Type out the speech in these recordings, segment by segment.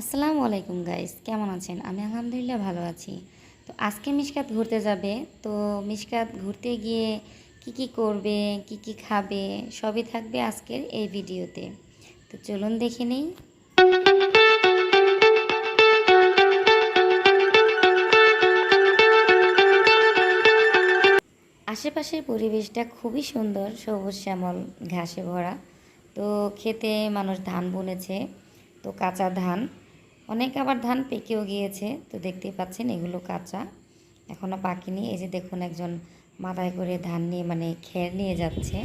আসসালামু আলাইকুম গাইস কেমন আছেন? আমি আলহামদুলিল্লাহ ভালো আছি। তো আজকে মিশকাত ঘুরতে যাবে। তো মিশকাত ঘুরতে গিয়ে কি কি করবে, কি কি খাবে, সবই থাকবে আজকের এই ভিডিওতে। তো চলুন দেখে নেই। আশেপাশের পরিবেশটা খুবই সুন্দর, সবুজ শ্যামল, ঘাসে ভরা। তো খেতে মানুষ ধান বুনেছে। তো কাঁচা ধান। অনেক আবার ধান পেকেও গিয়েছে, তো দেখতেই পাচ্ছেন এগুলো কাঁচা। এখনও পাকেনি এই যে দেখুন একজন মাথায় করে ধান নিয়ে মানে খের নিয়ে যাচ্ছে।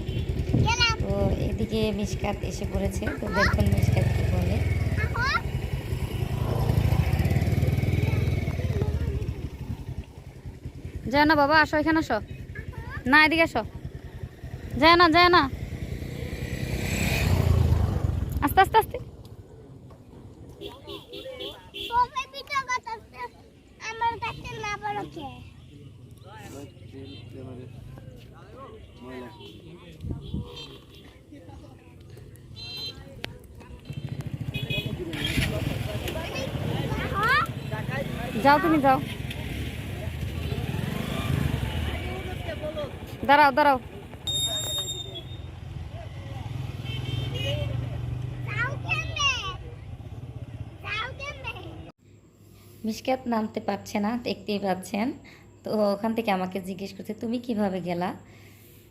তো এদিকে মিসকাত এসে পড়েছে, তো দেখুন মিসকাত কী বলে। যায় না বাবা, আসো এখানে আসো। না, এদিকে আসো। যায় না যায় না আস্তে আস্তে আস্তে কবে পিঠা বাতাসে আমার কাছে না বড় কে যাও তুমি যাও। দাঁড়াও দাঁড়াও তাও কেমনে তাও কেমনে মিসকাত নামতে পারছে না, দেখতেই পাচ্ছেন। তো ওখান থেকে আমাকে জিজ্ঞেস করছে, তুমি কীভাবে গেলা?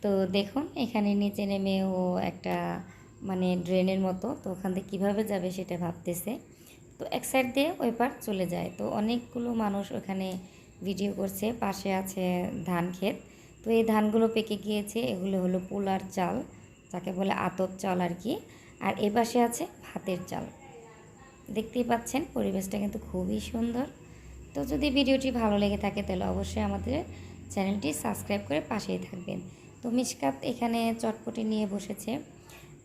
তো দেখুন, এখানে নিচে নেমে ও একটা মানে ড্রেনের মতো, তো ওখান থেকে কীভাবে যাবে সেটা ভাবতেছে। তো এক সাইড দিয়ে ওই পার চলে যায়। তো অনেকগুলো মানুষ ওখানে ভিডিও করছে, পাশে আছে ধান ক্ষেত। তো এই ধানগুলো পেকে গিয়েছে, এগুলো হলো পোলার চাল, যাকে বলে আতপ চাল আর কি। আর এ পাশে আছে ভাতের চাল। দেখতেই পাচ্ছেন, পরিবেশটা কিন্তু খুবই সুন্দর। তো যদি ভিডিওটি ভালো লেগে থাকে তাহলে অবশ্যই আমাদের চ্যানেলটি সাবস্ক্রাইব করে পাশেই থাকবেন। তো মিসকাত এখানে চটপটি নিয়ে বসেছে।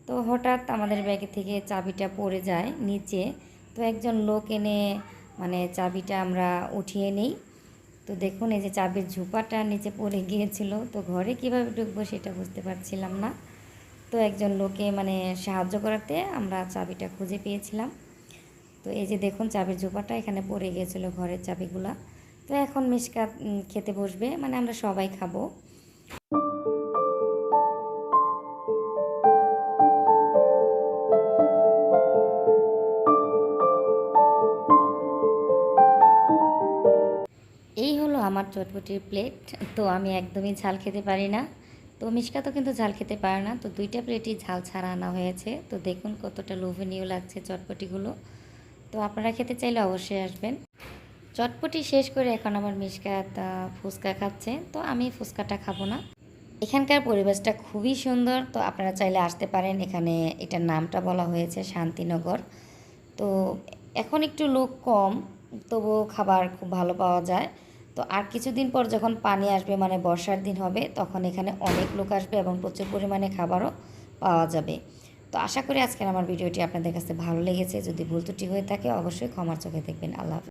তো হঠাৎ আমাদের ব্যাগে থেকে চাবিটা পড়ে যায় নিচে। তো একজন লোক এনে মানে চাবিটা আমরা উঠিয়ে নিই। তো দেখুন, এই যে চাবির ঝুপাটা নিচে পড়ে গিয়েছিল। তো ঘরে কীভাবে ঢুকবো সেটা বুঝতে পারছিলাম না। তো একজন লোকে মানে সাহায্য করাতে আমরা চাবিটা খুঁজে পেয়েছিলাম। তো এই যে দেখুন চাবির জোপাটা এখানে পড়ে গিয়েছিল ঘরের চাবিগুলা। তো এখন উম, খেতে বসবে মানে আমরা সবাই খাব। এই হলো আমার চটপটির প্লেট তো আমি একদমই ঝাল খেতে পারি না। তো মিশকা তো কিন্তু ঝাল খেতে পারে না। তো দুইটা প্লেটই ঝাল ছাড়া আনা হয়েছে। তো দেখুন কতটা লোভনীয় লাগছে চটপটিগুলো। তো আপনারা খেতে চাইলে অবশ্যই আসবেন। চটপটি শেষ করে এখন আমার মিশকাত ফুচকা খাচ্ছে। তো আমি ফুচকাটা খাব না। এখানকার পরিবেশটা খুবই সুন্দর। তো আপনারা চাইলে আসতে পারেন। এখানে এটার নামটা বলা হয়েছে শান্তিনগর। তো এখন একটু লোক কম, তবুও খাবার খুব ভালো পাওয়া যায়। তো আর কিছুদিন পর যখন পানি আসবে মানে বর্ষার দিন হবে, তখন এখানে অনেক লোক আসবে এবং প্রচুর পরিমাণে খাবারও পাওয়া যাবে। তো আশা করি আজকের আমার ভিডিওটি আপনাদের কাছে ভালো লেগেছে যদি ভুল ত্রুটি হয়ে থাকে, অবশ্যই ক্ষমার চোখে দেখবেন আল্লাহ।